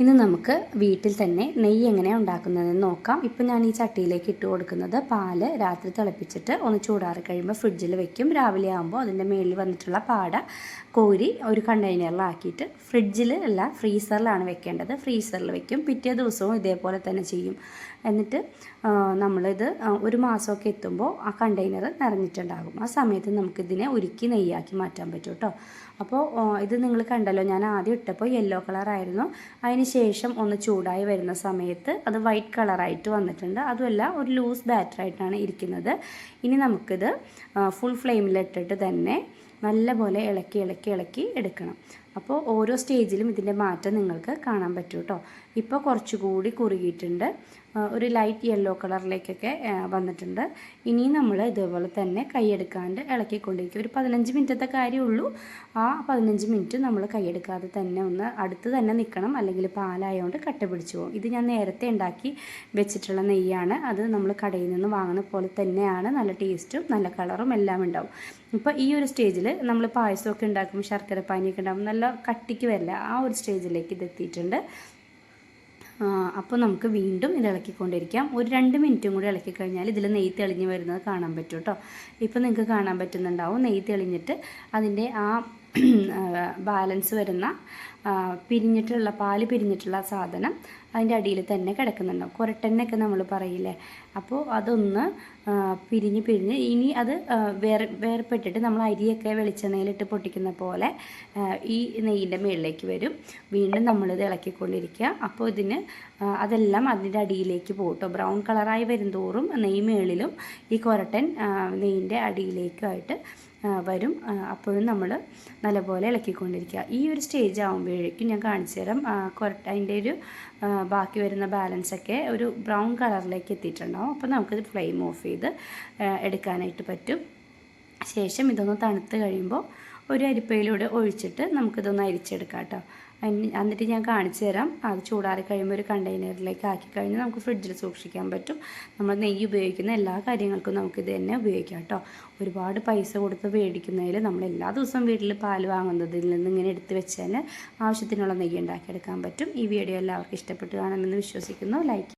ഇന്ന് നമുക്ക് വീട്ടിൽ തന്നെ നെയ്യ് എങ്ങനെയാണ് ഉണ്ടാക്കുന്നതെന്ന് നോക്കാം. ഇപ്പം ഞാൻ ഈ ചട്ടിയിലേക്ക് ഇട്ട് കൊടുക്കുന്നത് പാൽ രാത്രി തിളപ്പിച്ചിട്ട് ഒന്ന് ചൂടാറി കഴിയുമ്പോൾ ഫ്രിഡ്ജിൽ വെക്കും. രാവിലെ ആകുമ്പോൾ അതിന്റെ മേളിൽ വന്നിട്ടുള്ള പാട കോരി ഒരു കണ്ടെയ്നറിലാക്കിയിട്ട് ഫ്രിഡ്ജിൽ അല്ല ഫ്രീസറിലാണ് വെക്കേണ്ടത്. ഫ്രീസറിൽ വെക്കും. പിറ്റേ ദിവസവും ഇതേപോലെ തന്നെ ചെയ്യും. എന്നിട്ട് നമ്മളിത് ഒരു മാസമൊക്കെ എത്തുമ്പോൾ ആ കണ്ടെയ്നർ നിറഞ്ഞിട്ടുണ്ടാകും. ആ സമയത്ത് നമുക്കിതിനെ ഉരുക്കി നെയ്യാക്കി മാറ്റാൻ പറ്റും കേട്ടോ. അപ്പോൾ ഇത് നിങ്ങൾ കണ്ടല്ലോ ഞാൻ ആദ്യം ഇട്ടപ്പോൾ യെല്ലോ കളറായിരുന്നു അതിന് ശേഷം ഒന്ന് ചൂടായി വരുന്ന സമയത്ത് അത് വൈറ്റ് കളറായിട്ട് വന്നിട്ടുണ്ട്. അതുമല്ല ഒരു ലൂസ് ബാറ്ററായിട്ടാണ് ഇരിക്കുന്നത്. ഇനി നമുക്കിത് ഫുൾ ഫ്ലെയിമിലിട്ടിട്ട് തന്നെ നല്ലപോലെ ഇളക്കി ഇളക്കി ഇളക്കി എടുക്കണം. അപ്പോൾ ഓരോ സ്റ്റേജിലും ഇതിന്റെ മാറ്റം നിങ്ങൾക്ക് കാണാൻ പറ്റും കേട്ടോ. ഇപ്പോൾ കുറച്ചുകൂടി കുറുകിയിട്ടുണ്ട്. ഒരു ലൈറ്റ് യെല്ലോ കളറിലേക്കൊക്കെ വന്നിട്ടുണ്ട്. ഇനിയും നമ്മൾ ഇതേപോലെ തന്നെ കൈയെടുക്കാണ്ട് ഇളക്കിക്കൊണ്ടിരിക്കും ഒരു പതിനഞ്ച് മിനിറ്റത്തെ കാര്യമുള്ളൂ ആ പതിനഞ്ച് മിനിറ്റ് നമ്മൾ കൈയെടുക്കാതെ തന്നെ ഒന്ന് അടുത്ത് തന്നെ നിൽക്കണം. അല്ലെങ്കിൽ പാലായതുകൊണ്ട് കട്ട പിടിച്ചു പോകും. ഇത് ഞാൻ നേരത്തെ ഉണ്ടാക്കി വെച്ചിട്ടുള്ള നെയ്യാണ്. അത് നമ്മൾ കടയിൽ നിന്ന് വാങ്ങുന്ന പോലെ തന്നെയാണ്. നല്ല ടേസ്റ്റും നല്ല കളറും എല്ലാം ഉണ്ടാവും. ഇപ്പോൾ ഈ ഒരു സ്റ്റേജിൽ നമ്മൾ പായസമൊക്കെ ഉണ്ടാക്കും ശർക്കര പാനിയൊക്കെ ഉണ്ടാകും നല്ല കട്ടിക്ക് വരില്ല. ആ ഒരു സ്റ്റേജിലേക്ക് ഇതെത്തിയിട്ടുണ്ട് അപ്പോൾ നമുക്ക് വീണ്ടും ഇത് ഇളക്കിക്കൊണ്ടിരിക്കാം. ഒരു രണ്ട് മിനിറ്റും കൂടി ഇളക്കി കഴിഞ്ഞാൽ ഇതിൽ നെയ്യ് തെളിഞ്ഞ് വരുന്നത് കാണാൻ പറ്റും കേട്ടോ. ഇപ്പോൾ നിങ്ങൾക്ക് കാണാൻ പറ്റുന്നുണ്ടാവും. നെയ്യ് തെളിഞ്ഞിട്ട് അതിന്റെ ആ ബാലൻസ് വരുന്ന പിരിഞ്ഞിട്ടുള്ള പാൽ പിരിഞ്ഞിട്ടുള്ള സാധനം അതിന്റെ അടിയിൽ തന്നെ കിടക്കുന്നുണ്ടാവും കുരട്ടെന്നൊക്കെ നമ്മൾ പറയില്ലേ? അപ്പോൾ അതൊന്ന് പിരിഞ്ഞ് പിരിഞ്ഞ് ഇനി അത് വേർ വേറെ വേർപെട്ടിട്ട് നമ്മൾ അരിയൊക്കെ വെളിച്ചെണ്ണയിലിട്ട് പൊട്ടിക്കുന്ന പോലെ ഈ നെയ്യിന്റെ മുകളിലേക്ക് വരും. വീണ്ടും നമ്മളിത് ഇളക്കിക്കൊണ്ടിരിക്കുക. അപ്പോൾ ഇതിന് അതെല്ലാം അതിന്റെ അടിയിലേക്ക് പോകട്ടോ ബ്രൗൺ കളറായി വരുംതോറും നെയ്യ് മേളിലും ഈ കൊരട്ടൻ നെയ്യിന്റെ അടിയിലേക്കുമായിട്ട് വരും. അപ്പോഴും നമ്മൾ നല്ലപോലെ ഇളക്കിക്കൊണ്ടിരിക്കുക. ഈ ഒരു സ്റ്റേജ് ആകുമ്പോഴേക്കും ഞാൻ കാണിച്ചു തരാം. കൊരട്ട അതിന്റെ ഒരു ബാക്കി വരുന്ന ബാലൻസൊക്കെ ഒരു ബ്രൗൺ കളറിലേക്ക് എത്തിയിട്ടുണ്ടാവും. അപ്പോൾ നമുക്കിത് ഫ്ലെയിം ഓഫ് ചെയ്ത് എടുക്കാനായിട്ട് പറ്റും. ശേഷം ഇതൊന്ന് തണുത്ത് കഴിയുമ്പോൾ ഒരു അരിപ്പയിലൂടെ ഒഴിച്ചിട്ട് നമുക്കിതൊന്ന് അരിച്ചെടുക്കാം കേട്ടോ. എന്നിട്ട് ഞാൻ കാണിച്ചു തരാം. അത് ചൂടാറി കഴിയുമ്പോൾ ഒരു കണ്ടെയ്നറിലേക്ക് ആക്കി കഴിഞ്ഞാൽ നമുക്ക് ഫ്രിഡ്ജിൽ സൂക്ഷിക്കാൻ പറ്റും. നമ്മൾ നെയ്യ് ഉപയോഗിക്കുന്ന എല്ലാ കാര്യങ്ങൾക്കും നമുക്ക് ഇത് തന്നെ ഉപയോഗിക്കാം കേട്ടോ. ഒരുപാട് പൈസ കൊടുത്ത് മേടിക്കുന്നതിൽ നമ്മൾ എല്ലാ ദിവസവും വീട്ടിൽ പാൽ വാങ്ങുന്നതിൽ നിന്ന് ഇങ്ങനെ എടുത്ത് വെച്ചാൽ ആവശ്യത്തിനുള്ള നെയ്യ് ഉണ്ടാക്കിയെടുക്കാൻ പറ്റും. ഈ വീഡിയോ എല്ലാവർക്കും ഇഷ്ടപ്പെട്ട് കാണുമെന്ന് വിശ്വസിക്കുന്നു. ലൈക്ക്